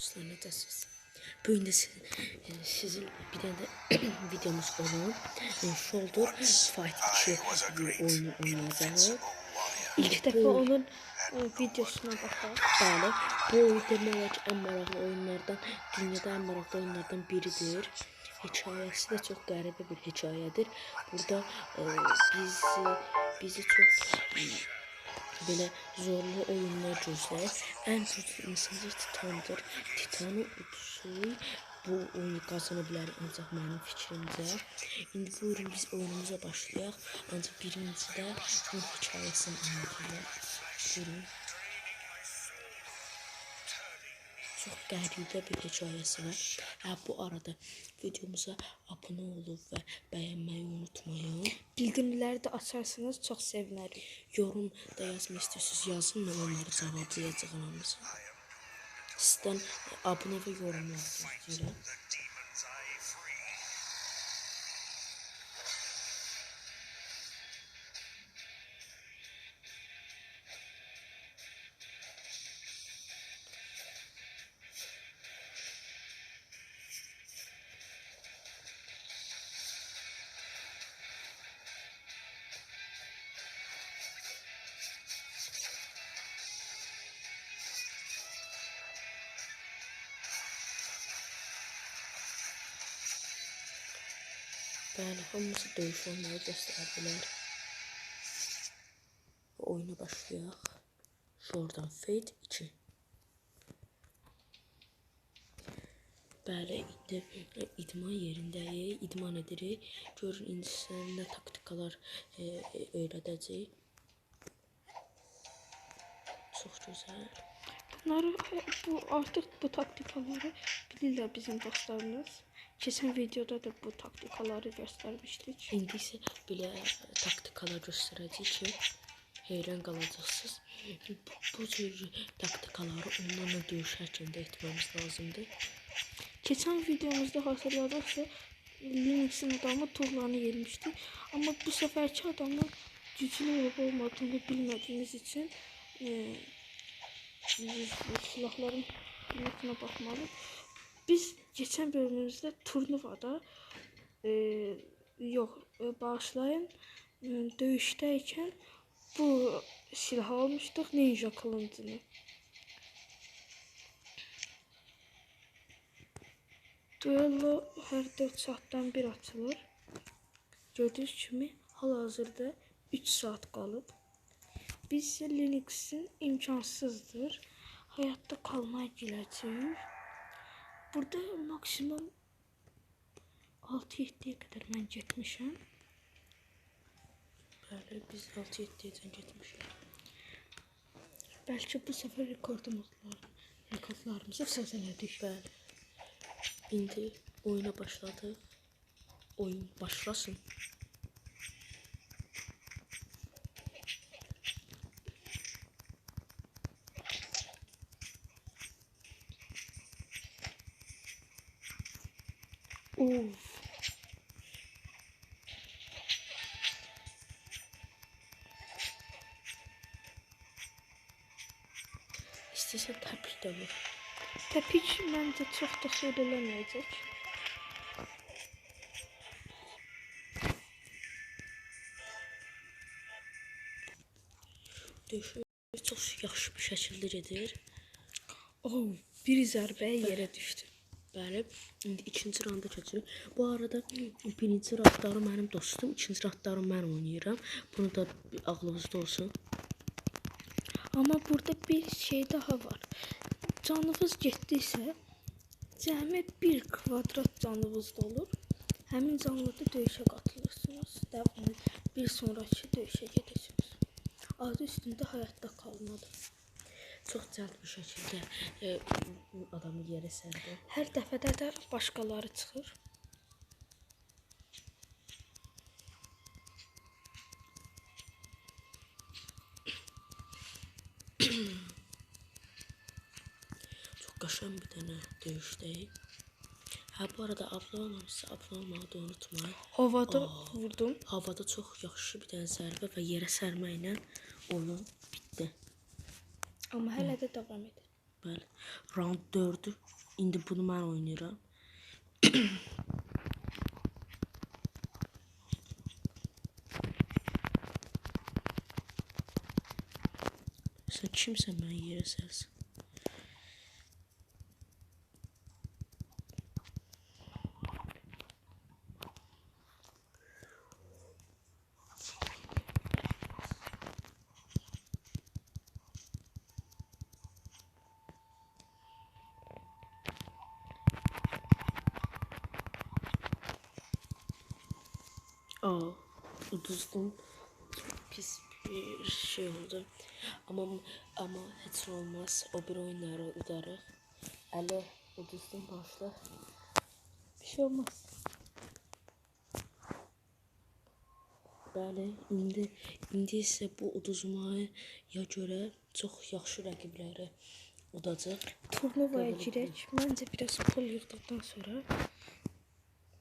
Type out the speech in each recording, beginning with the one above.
Dostlar necəsiz? Bu gün də sizin, e, sizin bir dənə də videomuz olan e, Shoulder Fight 2 bir oyunu oynayacağıq. İlk dəfə onun videosuna baxaq. Bəli, bu oyun demək ki, ən maraqlı oyunlardan, dünyada ən maraqlı oyunlardan biridir. Hekayəsi də çox qəribə bir hekayədir. Burada e, biz bizi çox e, belə zorlu oyunlar gözləyir. Ən güclü insanlar Titandır. Titanı udsa bu oyunu qazana bilər ancaq mənim fikrimcə. İndi buyurun biz oyunumuza başlayaq. Ancaq birincidə bunun hekayəsini anlatırlar. Buyurun. Çox qəribə bir hekayəsi var. Hə bu arada videomuza abunə olub və bəyənməyi unutmayın. Bildirimləri də açarsanız çox sevinərik. Yorum da yazmaq istəyirsiniz, yazın mən onları cavablayacağam hamısını. Sizdən abunə və yorumlar gözləyirəm. Bəli, hamısı döyüş olmağı göstərə bilər. Oyuna başlayaq. Jordan Fate 2. Bəli, indi idman yerindəyik, idman edirik. Görün indi sizə nə taktikalar e, e, öyrədəcək. Çox gözəl. Bunları e, bu artıq bu taktikaları bilirlər bizim dostlarımız. Keçən videoda da bu taktikaları göstərmişdik. İndi isə belə taktikalar göstərəcək ki, heyran qalacaqsınız. Bu, bu cür taktikaları onlarla döyüşərkən də etməmiz lazımdır. Keçən videomuzda hatırladıqsa Linux'in adamı tuğlanı yemişdi. Ama bu seferki adamın güçlü olup olmadığını bilmediğimiz için e, silahların kıymetine bakmalı. Biz geçen bölümümüzde turnuvada e, yok e, bağışlayın e, dövüşteyken bu silah almıştık ninja kılıncını. Duello hər 4 saatdan bir açılır. Gördüyünüz kimi hal-hazırda 3 saat qalıb. Biz Linux-in imkansızdır. Hayatta qalmaya gələcəyik. Burada maksimum 6-7-yə qədər mən getmişəm. Bəli, biz 6-7-dən getmişik. Bəlkə bu səfər rekordumuzlar, rekordlarımızı söz elədik. Bəli. İndi oyuna başladı. Oyun başlasın. Uf. İstəsən təpik də vur. Təpik məncə çox da xeyir eləməyəcək. Döyüşü çox yaxşı bir şəkildə gedir. Oh, bir zərbəyə yerə düşdü. Bəli, indi ikinci raunda keçirik. Bu arada birinci raundları mənim dostum, ikinci raundları mən oynayıram. Bunu da ağlınızda olsun. Amma burada bir şey daha var. Canınız getdiysə, cəmi bir kvadrat canınız da olur. Həmin canlıda döyüşə qatılırsınız. Devamlı bir sonraki döyüşə gedəcəksiniz. Adı üstündə həyatda qalmadır. Çox cəld bir şəkildə e, adamı yerə sərdi. Hər dəfədə də başqaları çıxır. Çox qəşəng bir dənə döyüşdəyik. Hə bu arada abunə olmamışsa abunə olmağı da unutmayın. Havada Aa. vurdum. Havada çox yaxşı bir dənə zərbə və yerə sərməklə oyun bitdi. Amma hələ də davam edir. Bəli. Round 4-ü. İndi bunu mən oynayıram. Sən kimsən mən yerə sərsən? Aa, uduzdum. Pis bir şey oldu. Ama ama hiç olmaz. O bir oyunları udarıq. Əli uduzdum başla. Bir şey olmaz. Bəli, indi indi isə bu uduzmaya görə çox yaxşı rəqibləri udacaq. Turnuvaya girək. Məncə biraz pul yığdıqdan sonra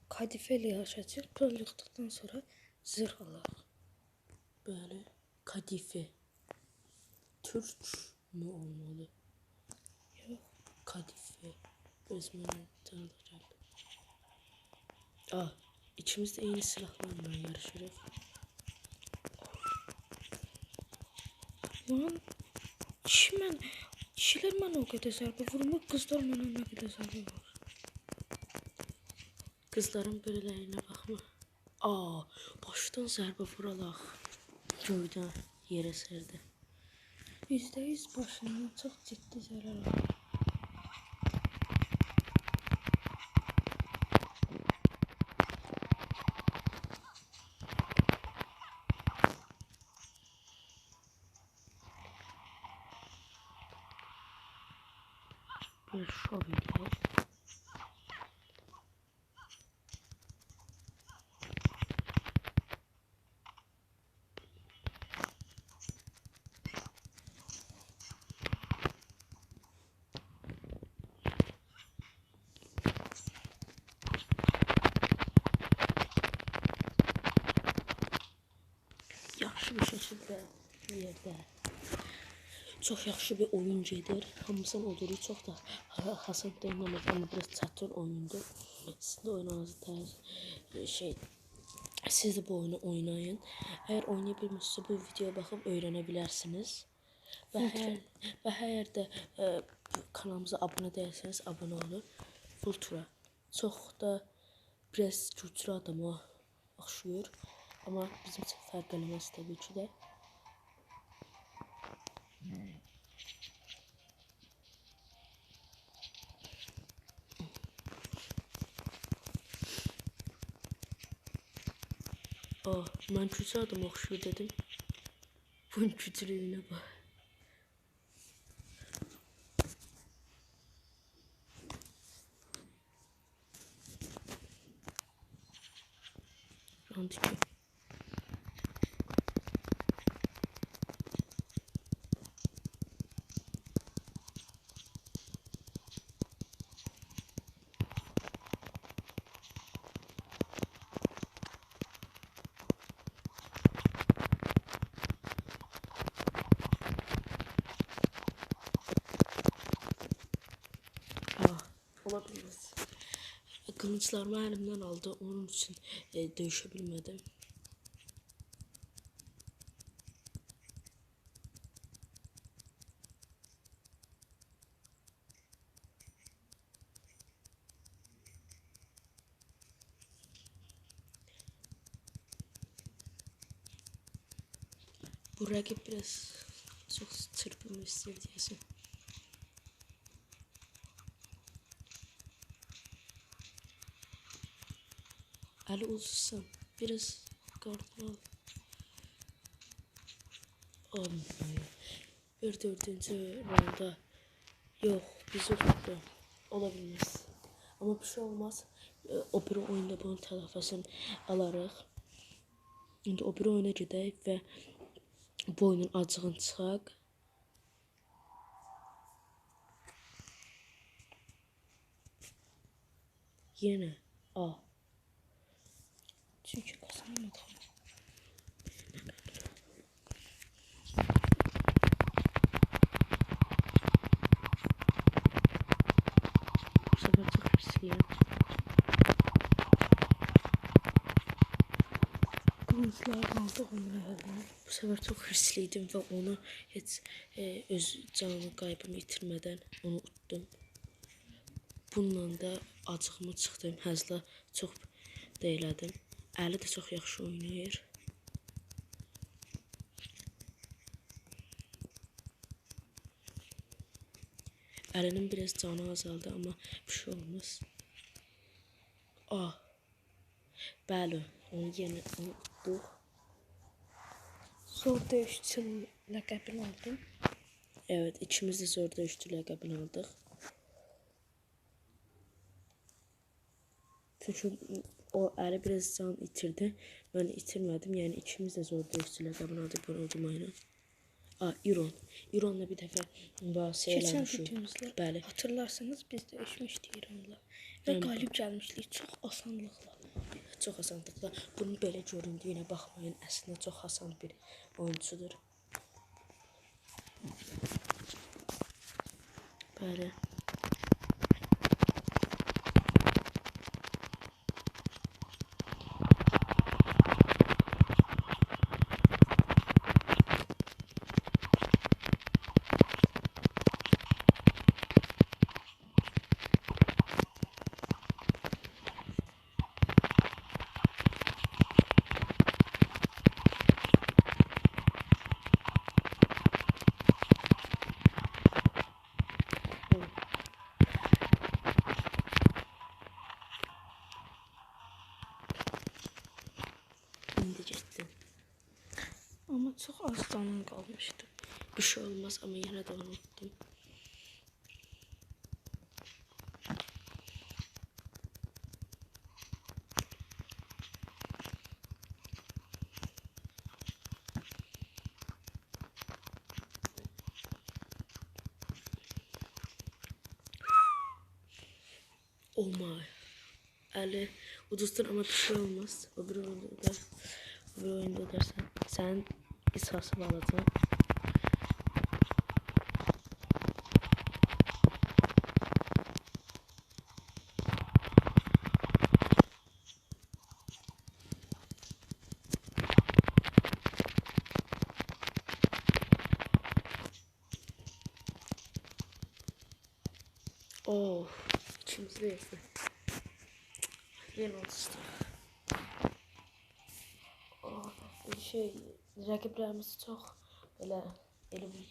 kadife ilə yarışacağıq. Pul yığdıqdan sonra zırh alarıq. Bəli, kadife. Türk mü olmalı? Yox. Kadife. Özümün tanıdığım. Ah, ikimiz de eyni silahlarla yarışırıq. Lan mən kişilər mənə o qədər zərbə vurmur, qızlar mənə nə qədər zərbə vurur. Qızların belələyinə baxma. Aa, başdan zərbə vuralaq. Göydən yerə sərdi. Yüzdə yüz başından çox ciddi zərər alır. Bir şov eləyək. Yaxşı bir şəkildə yerdə Çox yaxşı bir oyun gedir. Hamısının olduğu çox da ha- hasad oynamır, amma biraz çətin oyundur. Siz də oynanızı tərz şey siz də bu oyunu oynayın. Əgər oynaya bilmirsinizsə bu videoya baxıb öyrənə bilərsiniz. Və hər və hər də ə, kanalımıza abunə değilseniz abunə olun. Ultra. Çox da biraz güclü adama oxşuyur. Amma bizim fərq eləməz təbii ki də. Oh, mən güclü adam oxşuyur dedim. Bunun güclüyünə bax. Round 2. Ah, ola bilməz. Qılınclarımı əlimdən aldı. Onun üçün e, döyüşə bilmədim. Bu rəqib biraz çox çırpınma istəyir Ali uzsan biraz kartını al. Olmuyor. Bir dördüncü rounda yok bizi tuttu. Olabilmez. Ama bir şey olmaz. Ee, O bir oyunda bunun tələfəsini alarıq. İndi o bir oyuna gedək və bu oyunun acığını çıxaq. Yenə A. Sucuk sarmadan. Bu sefer tekrar siyah. Kılıçlar Bu sefer çok hırslıydım ve onu hiç e, öz canını kaybını itirmeden onu utdum. Bununla da acığımı çıxdım, həzlə çox deyilədim. Əli də çox yaxşı oynayır. Əlinin biraz canı azaldı ama bir şey olmaz. Ah. Bəli, onu yenə unutduq. Zor döyüşçü ləqəbini aldım. Evet, ikimiz de zor dövüşçü ləqəbini aldıq. Çünkü o əli biraz can itirdi. Ben itirmedim. Yani ikimiz de zor dövüşçü ləqəbini aldıq bunu udmayla. Aa, İron. İron'la bir dəfə mübahisə eləmişik. Bəli. hatırlarsanız biz döyüşmüşdük İranla və Bəli. qalib gəlmişdik çox asanlıqla. Çox asanlıqla. Bunun belə göründüyünə baxmayın. Əslində çox asan bir oyuncudur. Bəli. Getdi. Amma çox az canım qalmışdı. Bir şey olmaz ama yine de unuttum. Oh my. Ali ucuzdur ama bir şey olmaz. Öbür oyunda öbür oyunda dersen sen ishası alacaksın. Oh, içimizde yetti. Yeni olsun. Oh, şey, rəqiblərimiz çox belə elə bil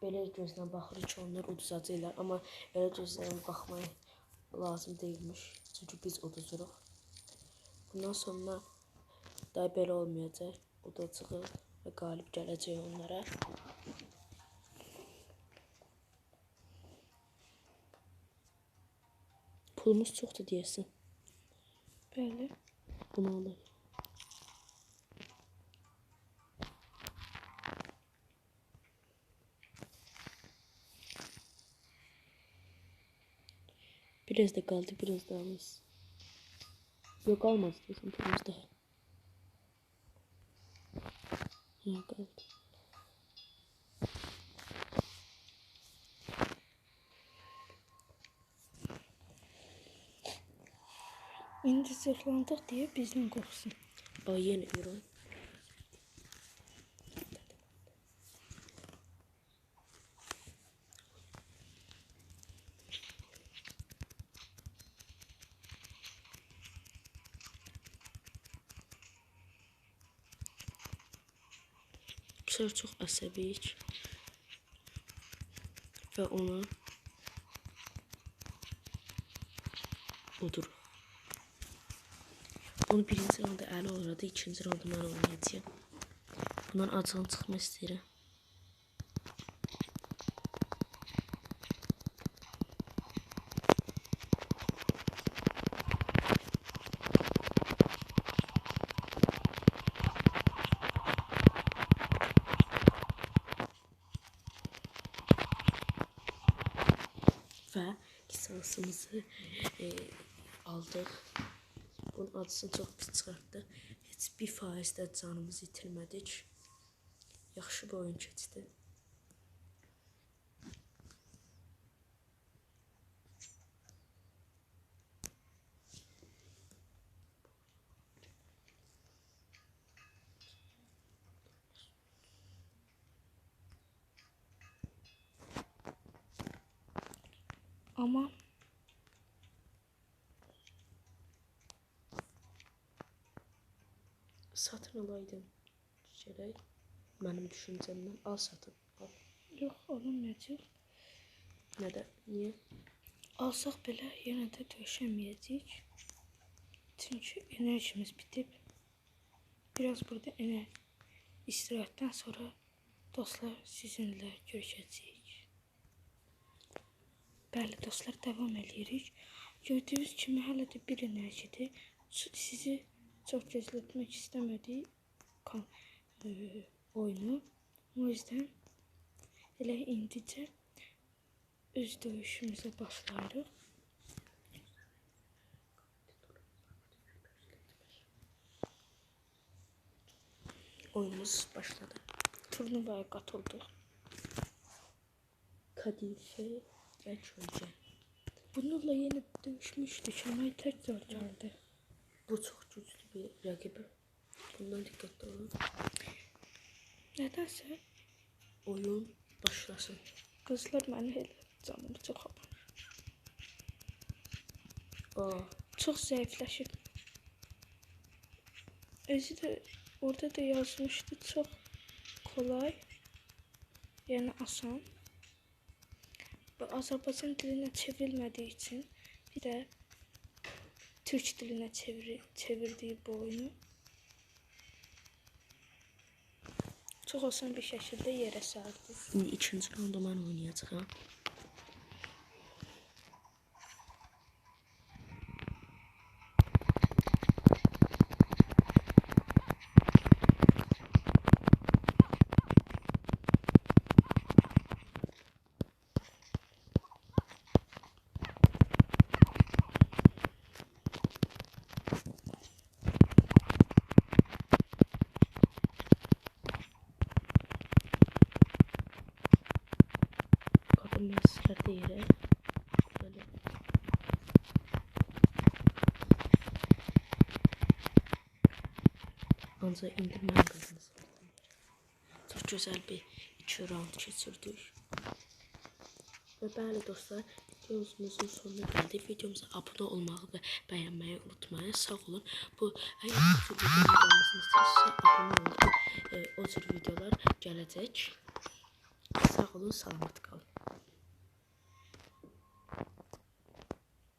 belə gözlə baxırıq ki, onlar uduzacaqlar, amma elə gözlə baxmaq lazım deyilmiş. Çünki biz uduzuruq. Bundan sonra da belə olmayacaq. Udacağıq və qalib gələcək onlara. Pulumuz çoxdur deyəsən. Bəli. Bunu alır. Biraz da kaldı, biraz daha az. Yok almaz diyorsun biraz daha. Yok kaldı. İndi zırhlandıq deyə bizdən qorxsun. Aa yeni euro. Güzel çok əsəbiyik və ona odur. Onu birinci randa əli oynadı, ikinci randa mən oynayacağım. Bundan acığın çıxma istəyirəm. Və lisansımızı e, aldıq. Bunun acısını çox pis çıxartdı. Heç bir faiz də canımızı itirmədik. Yaxşı bir oyun keçdi. Ama Satın alaydım. Gerek. Benim düşüncemden al satın. Al. yox alınmayacaq. Neden? Niye? Alsaq belə yenə də döyüşəməyəcəyik. Çünki enerjimiz bitib. Biraz burada ener istirahətdən sonra dostlar sizinlə görüşəcəyik. Bəli dostlar davam edirik. Gördüyünüz kimi hələ də bir enerjidir. Sizi çox gözlətmək istəmədik e, oyunu. O yüzden elə indicə öz döyüşümüzə başlayırıq. Oyunumuz başladı. Turnuvaya qatıldıq. Kadife ve Çölce. Bununla yeni dövüşmüşdük ama tekrar geldi. Bu çok güçlü bir rakibi. Bundan dikkatli olun. Nədənsə Oyun başlasın. qızlar məni elə canımı çox aparır. Aa, Çox zəifləşib. Özü də orada da yazmışdı çox kolay. Yəni asan. Və Azərbaycan dilinə çevrilmədiyi üçün bir də türk dilinə çevir çevirdiyi bu oyunu çox asan bir şəkildə yerə sərdi. şimdi ikinci rounda ben oynayacağım. Mesleği yere. Böyle. Ancak indirmem kızınız. Çok güzel bir iki round geçirdik. Ve bəli dostlar, videomuzun sonuna geldik. Videomuza abone olmağı ve beğenmeyi unutmayın. Sağ olun. Bu eğer bu tür videolar gelmesini istiyorsa abone olun. Ee, o tür videolar gelecek. Sağ olun, salamat kalın.